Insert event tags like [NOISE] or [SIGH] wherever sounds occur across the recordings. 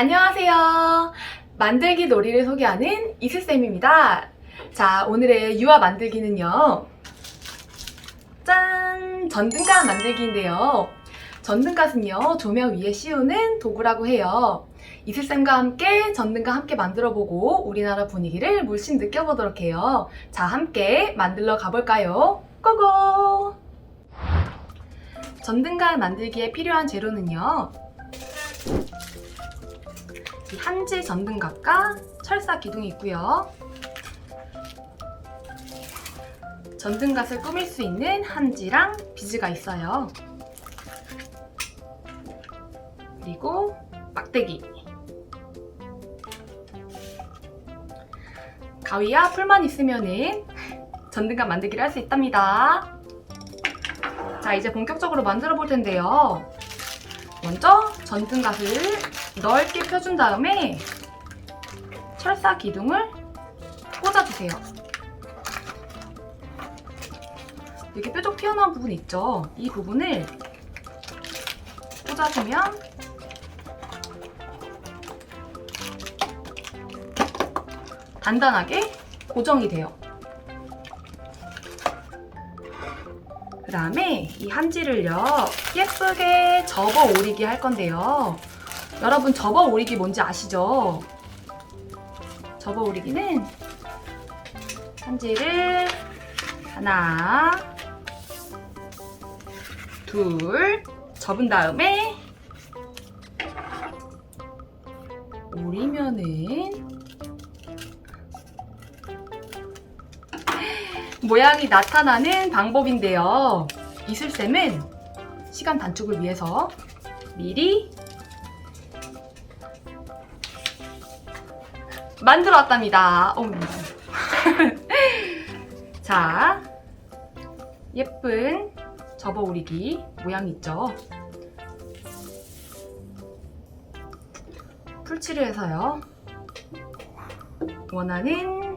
안녕하세요. 만들기 놀이를 소개하는 이슬쌤입니다. 자, 오늘의 유아 만들기는요. 짠! 전등갓 만들기인데요. 전등갓은요, 조명 위에 씌우는 도구라고 해요. 이슬쌤과 함께 전등과 함께 만들어보고 우리나라 분위기를 물씬 느껴보도록 해요. 자, 함께 만들러 가볼까요? 고고! 전등갓 만들기에 필요한 재료는요. 이 한지 전등갑과 철사 기둥이 있고요. 전등갓을 꾸밀 수 있는 한지랑 비즈가 있어요. 그리고 막대기. 가위와 풀만 있으면은 전등갑 만들기를 할 수 있답니다. 자, 이제 본격적으로 만들어 볼 텐데요. 먼저 전등갓을 넓게 펴준 다음에 철사 기둥을 꽂아주세요. 이렇게 뾰족 튀어나온 부분 있죠? 이 부분을 꽂아주면 단단하게 고정이 돼요. 그 다음에 이 한지를요 예쁘게 접어 오리기 할 건데요 여러분 접어 오리기 뭔지 아시죠? 접어 오리기는 한지를 하나 둘 접은 다음에 오리면은 모양이 나타나는 방법인데요. 이슬쌤은 시간 단축을 위해서 미리 만들어 왔답니다. 어머. [LAUGHS] 자, 예쁜 접어 오리기 모양 있죠? 풀칠을 해서요. 원하는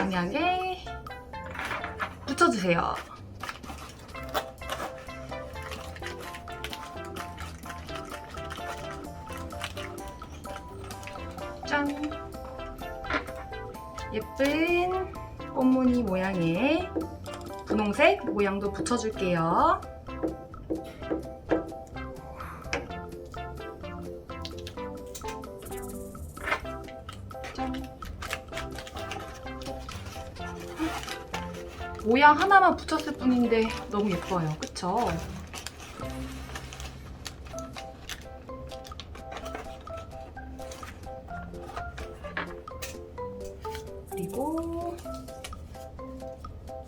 방향에 붙여주세요. 짠! 예쁜 꽃무늬 모양의 분홍색 모양도 붙여줄게요. 모양 하나만 붙였을 뿐인데 너무 예뻐요. 그쵸? 그리고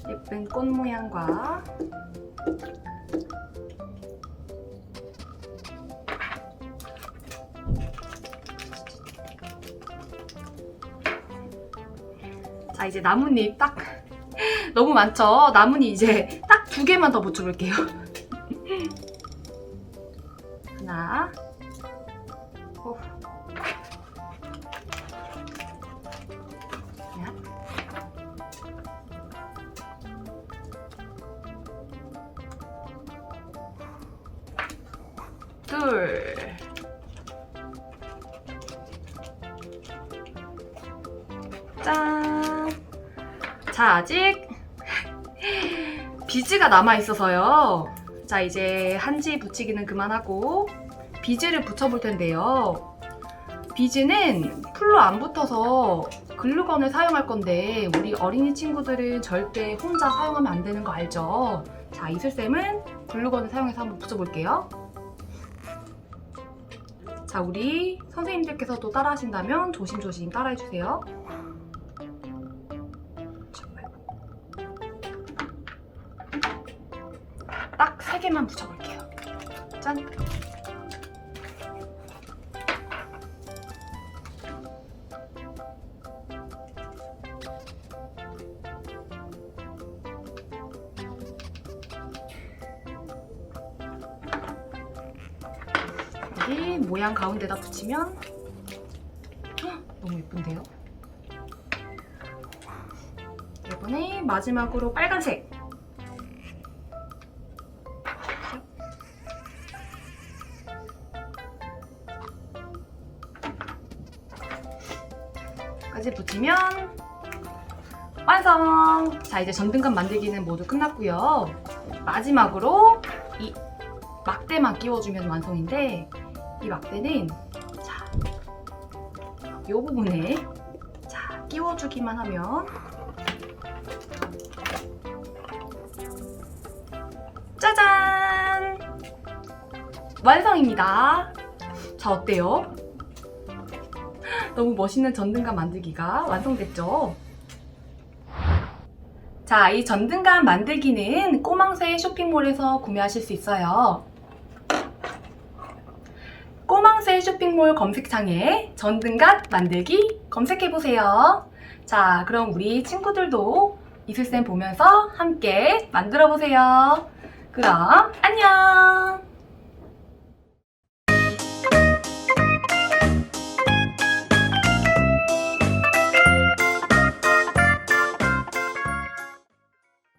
예쁜 꽃 모양과 자 이제 나뭇잎 딱 너무 많죠? 나뭇잎 이제 딱 두 개만 더 붙여볼게요 [LAUGHS] 하나 둘. 짠. 자, 아직 비즈가 남아 있어서요. 자, 이제 한지 붙이기는 그만하고 비즈를 붙여볼 텐데요. 비즈는 풀로 안 붙어서 글루건을 사용할 건데 우리 어린이 친구들은 절대 혼자 사용하면 안 되는 거 알죠? 자, 이슬쌤은 글루건을 사용해서 한번 붙여볼게요. 자, 우리 선생님들께서도 따라 하신다면 조심조심 따라 해 주세요. 세 개만 붙여볼게요. 짠! 여기 모양 가운데다 붙이면 헉, 너무 예쁜데요? 이번에 마지막으로 빨간색 사진 붙이면 완성! 자, 이제 전등감 만들기는 모두 끝났고요. 마지막으로 이 막대만 끼워주면 완성인데 이 막대는 자, 이 부분에 자, 끼워주기만 하면 짜잔! 완성입니다. 자, 어때요? 너무 멋있는 전등감 만들기가 완성됐죠? 자, 이 전등감 만들기는 꼬망새 쇼핑몰에서 구매하실 수 있어요. 꼬망새 쇼핑몰 검색창에 전등갓 만들기 검색해보세요. 자, 그럼 우리 친구들도 이슬쌤 보면서 함께 만들어 보세요. 그럼 안녕!